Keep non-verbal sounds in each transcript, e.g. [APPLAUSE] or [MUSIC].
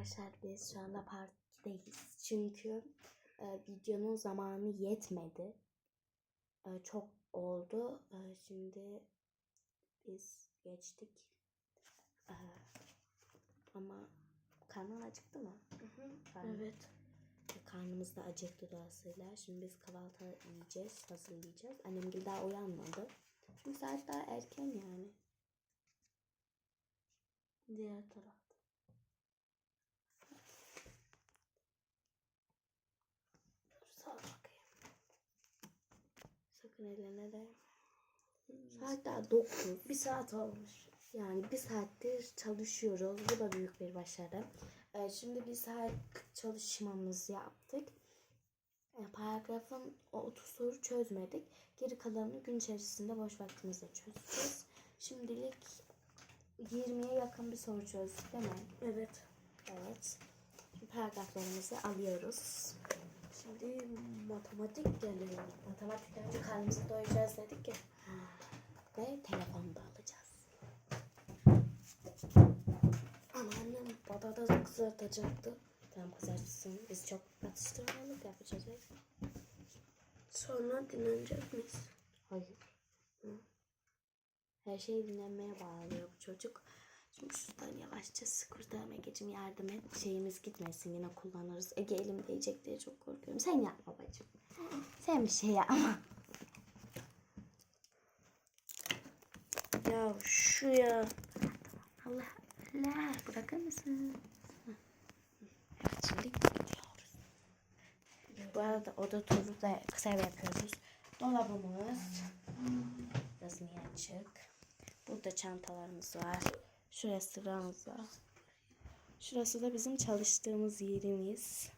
Arkadaşlar biz şu anda part 2'deyiz. Çünkü e, videonun zamanı yetmedi. E, çok oldu. E, şimdi biz geçtik. E, ama karnın acıktı mı? Karnın- Evet. Karnımız da acıktı dolayısıyla. Şimdi biz kahvaltı yiyeceğiz, hazırlayacağız. Annem daha uyanmadı. Çünkü saat daha erken yani. Diğer tarafta. Sakın ellerine de. Saat daha 9. Bir saat olmuş. Yani bir saattir çalışıyoruz. Bu da büyük bir başarı. Ee, şimdi bir saat çalışmamızı yaptık. Ee, paragrafın o 30 soru çözmedik. Geri kalanını gün içerisinde boş vaktimizde çözeceğiz. Şimdilik 20'ye yakın bir soru çözdük değil mi? Evet. Evet. Paragraflarımızı alıyoruz. Şimdi matematik geliyor. Matematikten önce karnımızı doyuracağız dedik ya. Ve telefonu da alacağız. Ama annem patates kızartacaktı. Tamam kızartsın. Biz çok atıştırmalık yapacağız. Sonra dinlenecek miyiz? Hayır. Her şeyi dinlenmeye bağlıyor bu çocuk. Şimdi şuradan yavaşça sıkırtama geçim yardım et. Şeyimiz gitmesin yine kullanırız. Ege elim değecek diye çok korkuyorum. Sen yapma bacım. Sen bir şey yapma. Ya şu ya. Allah Allah bırakır mısın? Evet şimdi gidiyoruz. Bu arada oda turu da kısa yapıyoruz. Dolabımız. Biraz niye açık? Burada çantalarımız var. Şurası ranza. Şurası da bizim çalıştığımız yerimiz.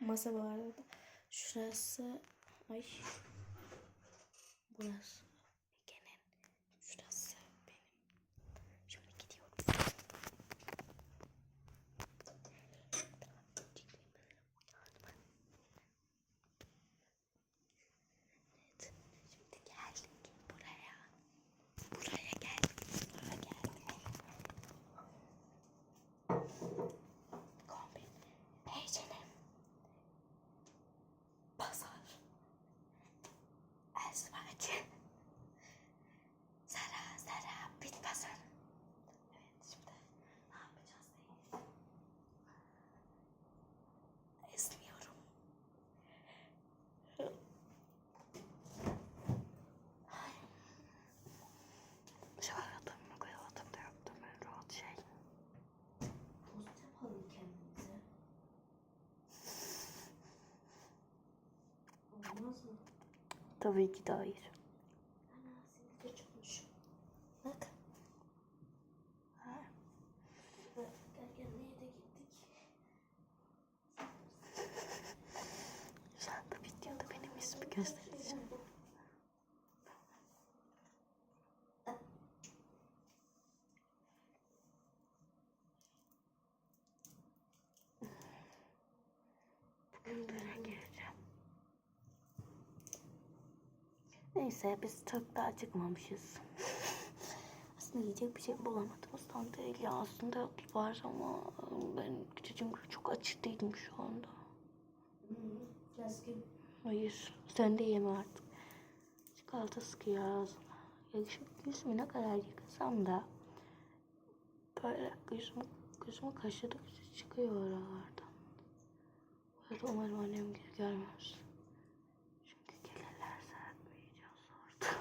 Masa bu arada. Şurası ay Burası Ege'nin. Şurası benim. Şimdi gidiyoruz. Evet. Şimdi geldik buraya. Buraya geldik. Buraya geldik. Kombin. H&M. Pazar. Esvaki. Sara, Sara, bit pazar. Evet, şimdi ne yapacağız değil. Esniyorum. Şu hayatımı hayatımda yaptığım en rahat şey. Tost yapalım kendimize. Olmaz mı? Tabii ki de hayır. Ana senin de çokmuş. Bak. Derken neye de gittik? Şu anda videoda benim ismi göstereceğim. Bugün böyle gireceğim. Neyse biz çok da acıkmamışız. [LAUGHS] Aslında yiyecek bir şey bulamadığımızdan değil ya. Aslında var ama ben gibi çok aç değilim şu anda. Keskin. Hayır. Sen de yeme artık. Çikolata sıkıyor ağzıma. Ya şu yüzümü ne kadar yıkasam da böyle yüzümü, yüzümü kaşıdıkça çıkıyor oralardan. Arada umarım annem geri gelmez. Çünkü gelirlerse uyuyacağız orada.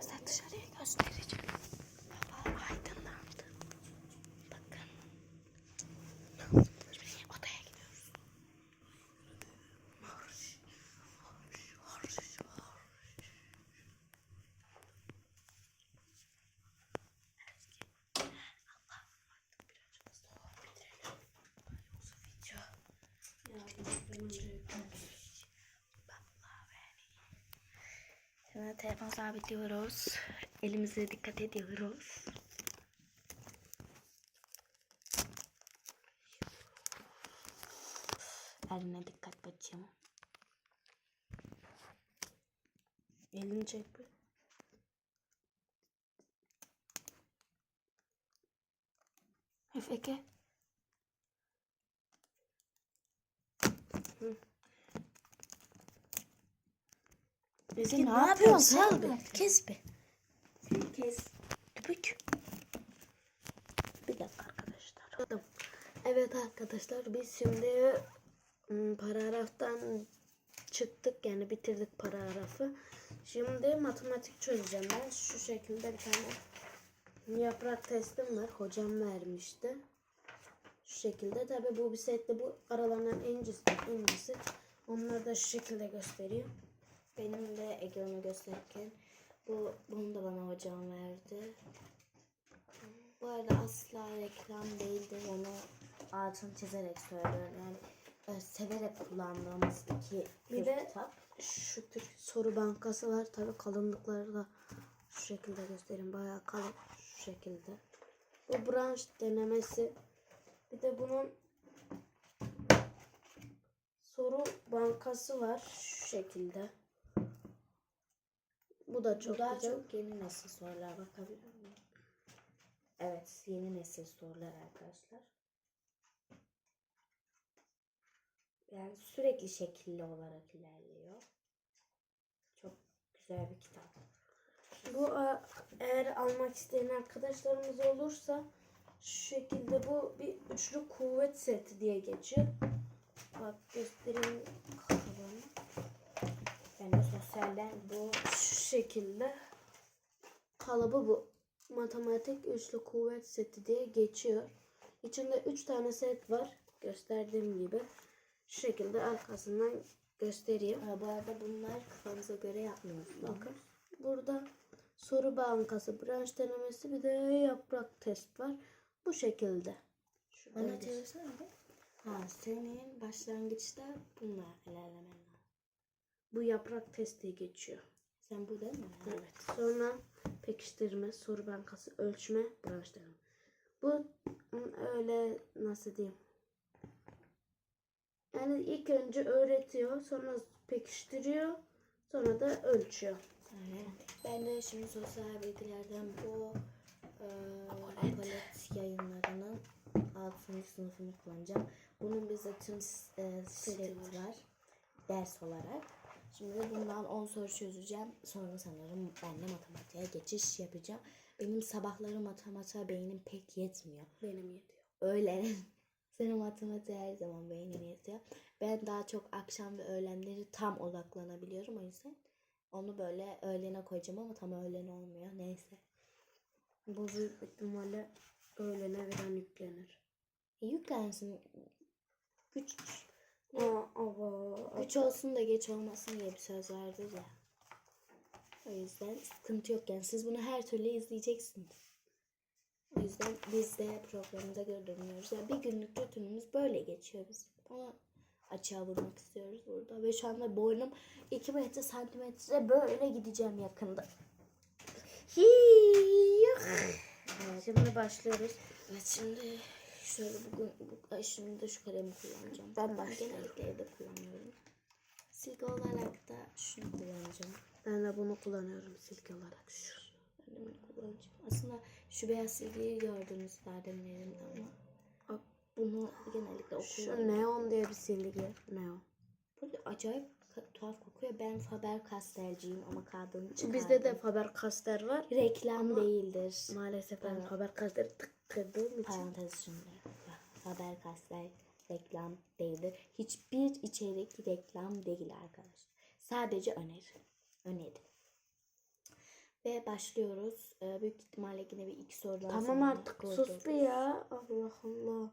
Size dışarıya göstereceğim. Hava aydınlandı. Bakın. Şimdi odaya gidiyoruz. Marş. Marş. Marş. Marş. Allah artık birazcık soğuk bitirelim. Yoksa video. Ya ben önce Şimdi telefon sabitliyoruz. Elimize dikkat ediyoruz. Eline dikkat bacım. Elini çek bir. Efeke. Ezgi ne ne yapıyorsun? yapıyorsun? Sal Sal bir. bir. Kes. Kes. Dübük. Bir dakika arkadaşlar. Evet arkadaşlar biz şimdi ım, paragraftan çıktık yani bitirdik paragrafı. Şimdi matematik çözeceğim ben. Şu şekilde bir tane yaprak testim var. Hocam vermişti. Şu şekilde. Tabi bu bir sette bu aralarından incisi, incisi. Onları da şu şekilde gösteriyor. Benim de ekranı gösterirken bu bunu da bana hocam verdi. Bu arada asla reklam değildir. Onu altını çizerek söylüyorum. Yani e, severek kullandığımız iki bir de kitap. Şu tür soru bankası var. Tabi kalınlıkları da şu şekilde göstereyim. Bayağı kalın. Şu şekilde. Bu branş denemesi. Bir de bunun soru bankası var. Şu şekilde. Bu da çok daha güzel. çok yeni nesil sorular bakabilir miyim? Evet, yeni nesil sorular arkadaşlar. Yani sürekli şekilli olarak ilerliyor. Çok güzel bir kitap. Bu eğer almak isteyen arkadaşlarımız olursa şu şekilde bu bir üçlü kuvvet seti diye geçiyor. Bak göstereyim kafalarını. Ben de sosyalden bu şu şekilde kalıbı bu. Matematik üçlü kuvvet seti diye geçiyor. İçinde üç tane set var. Gösterdiğim gibi. Şu şekilde arkasından göstereyim. bu arada bunlar kafanıza göre yapmıyorsunuz. Bakın. Burada soru bankası, branş denemesi bir de yaprak test var. Bu şekilde. Şuradan Bana çevirsene bir. Ha, senin başlangıçta bununla ilerlemen lazım. Bu yaprak testi geçiyor. Sen bu değil mi? Evet. Sonra pekiştirme, soru bankası, ölçme, branş deneme. Bu öyle nasıl diyeyim? Yani ilk önce öğretiyor, sonra pekiştiriyor, sonra da ölçüyor. Ben de şimdi sosyal bilgilerden bu e, palet yayınlarının 6. sınıfını kullanacağım. Bunun bize tüm e, seti var ders olarak. Şimdi bundan 10 soru çözeceğim. Sonra sanırım ben de matematiğe geçiş yapacağım. Benim sabahları matematiğe beynim pek yetmiyor. Benim yetiyor. Öğlen. [LAUGHS] Senin matematiğe her zaman beynim yetiyor. Ben daha çok akşam ve öğlenleri tam odaklanabiliyorum. O yüzden onu böyle öğlene koyacağım ama tam öğlen olmuyor. Neyse. Bu büyük ihtimalle öğlene veren yüklenir. E, yüklensin. Güç, Aa, ava. güç olsun da geç olmasın diye bir söz vardır ya. O yüzden sıkıntı yok yani. Siz bunu her türlü izleyeceksiniz. O yüzden biz de programımıza göre dönüyoruz. Yani bir günlük rutinimiz böyle geçiyor bizim. Ama açığa vurmak istiyoruz burada. Ve şu anda boynum 2 metre santimetre böyle gideceğim yakında. Şimdi başlıyoruz. Evet şimdi şöyle bugün bu, şimdi de şu kalemi kullanacağım. Ben genellikle evde kullanıyorum. Silgi olarak da şunu kullanacağım. Ben de bunu kullanıyorum silgi olarak. Şu. Ben de bunu kullanacağım. Aslında şu beyaz silgiyi gördünüz daha demin elimde ama bunu genellikle Şu okulda neon diye bir silgi. Neon. Böyle acayip tuhaf kokuyor. Ben Faber Castell'ciyim ama kadın çıkardım. Bizde de Faber Castell var. reklam Ama- değildir. Maalesef ben Evet. Faber Castell'i tıktırdığım için. Parantez içinde. Faber Castell reklam değildir. Hiçbir içerik reklam değil arkadaşlar. Sadece öneri. Öneri. Ve başlıyoruz. Ee, büyük ihtimalle yine bir iki sorudan Tamam artık sus bir ya. Allah Allah.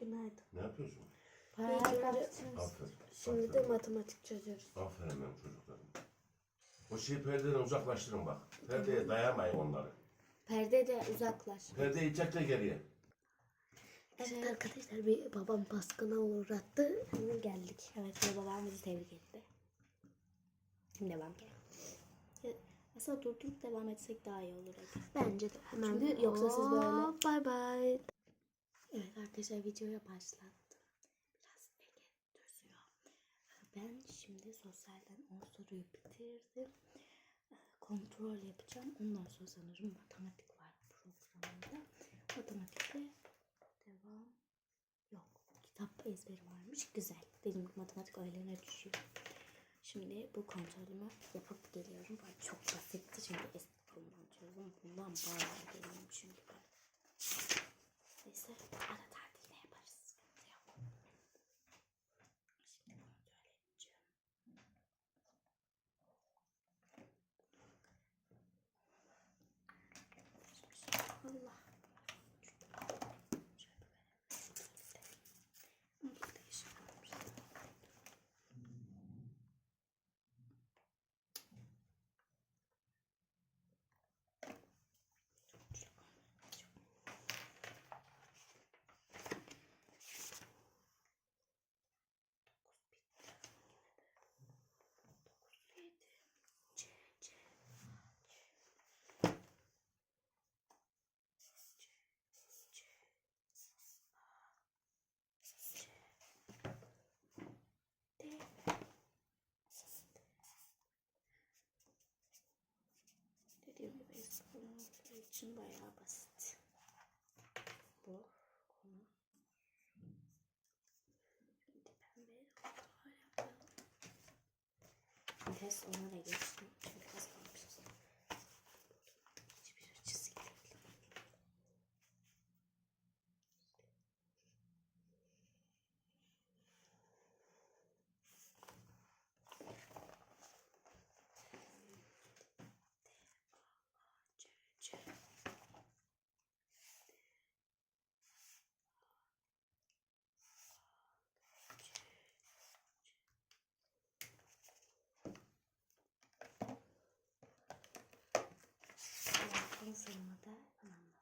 Günaydın. Günaydın. Ne yapıyorsun? Önce Aferin. şimdi de aferin. matematik çözüyoruz. Aferin benim çocuklarım. O şeyi perdeden uzaklaştırın bak. Perdeye dayamayın onları. Perde de uzaklaş. Perdeyi çek de geriye. Evet arkadaşlar bir babam baskına uğrattı. Şimdi geldik. Evet ve babam bizi tebrik etti. Şimdi devam ki. Aslında durdurup devam etsek daha iyi olur. Bence de hemen. Çünkü yoksa siz böyle- Bye bye. Evet arkadaşlar videoya başlattım. Biraz Ege düzüyor. Ben şimdi sosyalden 10 soruyu bitirdim. Ee, Kontrol yapacağım. Ondan sonra sanırım matematik var programında. Matematikte devam yok. Kitap ezberi varmış. Güzel. Ki matematik öğlene düşüyor. Şimdi bu kontrolümü yapıp geliyorum. Çok basitti. Şimdi eski konudan çözdüm. Bundan bayağı geliyorum çünkü ben. Neyse ara tatilde yaparız. Sıkıntı yok. Şimdi kontrol edeceğim. Allah. Burada işim varmış. Dediğim gibi eski konu olduğu için bayağı basit. Bu konu. Şimdi pembe noktalar yapalım. Test ona da geçtim. Çünkü az kalmışız. Hiçbir çizgi değil. C, C. Yakın sırmada tamamladım.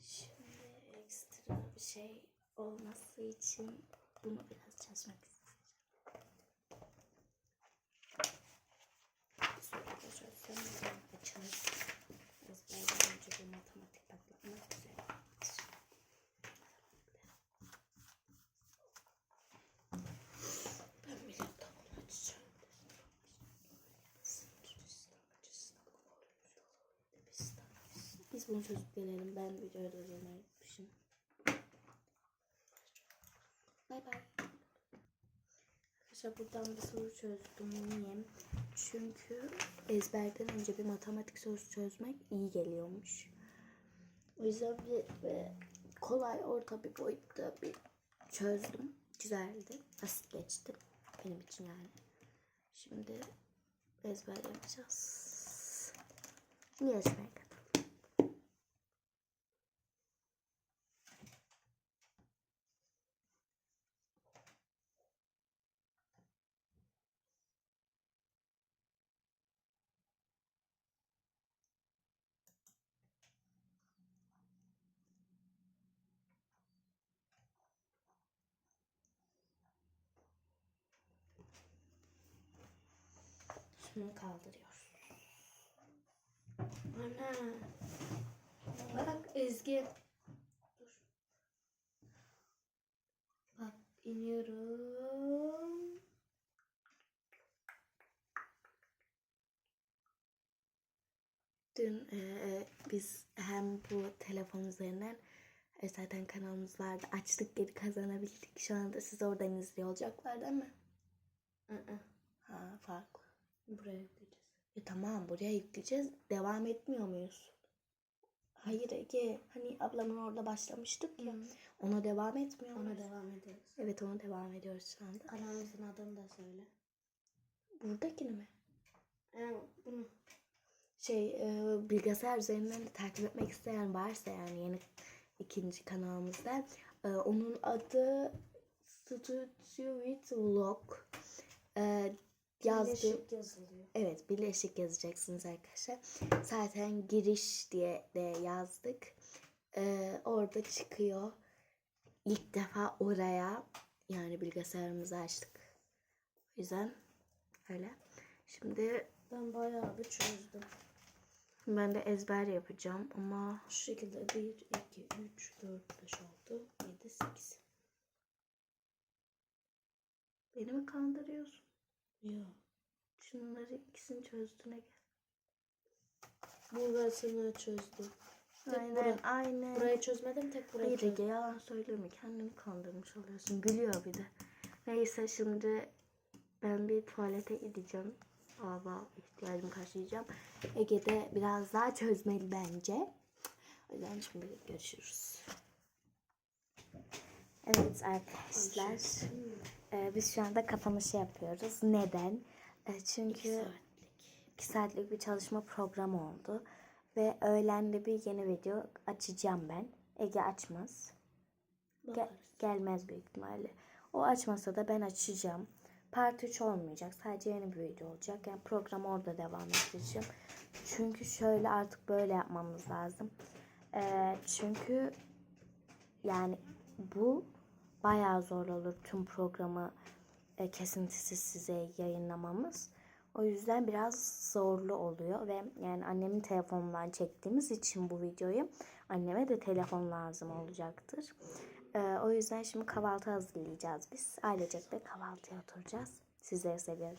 Şimdi ekstra bir şey olması için bunu biraz çalışmak istiyorum. Sonra çözsem de açılır. Ezberden önce bir matematik patlatmak güzel. Ben bir laptopumu açacağım. Bunu çözüp gelelim. Ben videoyu durdurmayı yapmışım. Bay bay. Arkadaşlar buradan bir soru çözdüm. Niye? Çünkü ezberden önce bir matematik sorusu çözmek iyi geliyormuş. O yüzden bir, bir kolay orta bir boyutta bir çözdüm. Güzeldi. Basit geçti. Benim için yani. Şimdi ezber yapacağız. Niye ezber kadar? Şunu kaldırıyoruz. Ana. Bak Ezgi. Dur. Bak iniyorum. Dün eee, biz hem bu telefon üzerinden e, zaten kanalımız vardı. Açtık geri kazanabildik. Şu anda siz oradan izliyor olacaklar değil mi? Ha farklı. Buraya yükleyeceğiz. E tamam buraya yükleyeceğiz. Devam etmiyor muyuz? Hayır Ege. Hani ablamın orada başlamıştık ya. Ona devam etmiyor Ona muyuz? devam ederiz. Evet ona devam ediyoruz şu anda. Kanalımızın adını da söyle. Buradakini mi? Yani bunu. Şey e, bilgisayar üzerinden de takip etmek isteyen varsa yani yeni ikinci kanalımızda e, onun adı Studio with Vlog e, yazdı. Birleşik yazılıyor. Evet birleşik yazacaksınız arkadaşlar. Zaten giriş diye de yazdık. E, orada çıkıyor. İlk defa oraya yani bilgisayarımızı açtık. O yüzden öyle. Şimdi Ben bayağı bir çözdüm. ben de ezber yapacağım ama Şu şekilde 1, 2, 3, 4, 5, 6, 7, 8. beni mi kandırıyorsun? Ya. Şunları ikisini çözdüğüne gel. Burasını çözdüm. Tek Aynen bura- aynen. Burayı çözmedim tek burayı Hayır çözdüm. Yalan söyleme kendini kandırmış oluyorsun. Gülüyor bir de. Neyse şimdi ben bir tuvalete gideceğim. Hava ihtiyacımı karşılayacağım. Ege de biraz daha çözmeli bence. O yüzden şimdi görüşürüz. Evet arkadaşlar. E, biz şu anda kapanışı yapıyoruz. Neden? E, çünkü iki saatlik bir çalışma programı oldu. Ve öğlende bir yeni video açacağım ben. Ege açmaz. Gel- gelmez büyük ihtimalle. O açmasa da ben açacağım. Part 3 olmayacak. Sadece yeni bir video olacak. Yani program orada devam edeceğim. Çünkü şöyle artık böyle yapmamız lazım. Ee, çünkü yani bu bayağı zor olur tüm programı e, kesintisiz size yayınlamamız. O yüzden biraz zorlu oluyor ve yani annemin telefonundan çektiğimiz için bu videoyu anneme de telefon lazım olacaktır. Ee, o yüzden şimdi kahvaltı hazırlayacağız biz. Ailecek de kahvaltıya oturacağız. Sizleri seviyorum.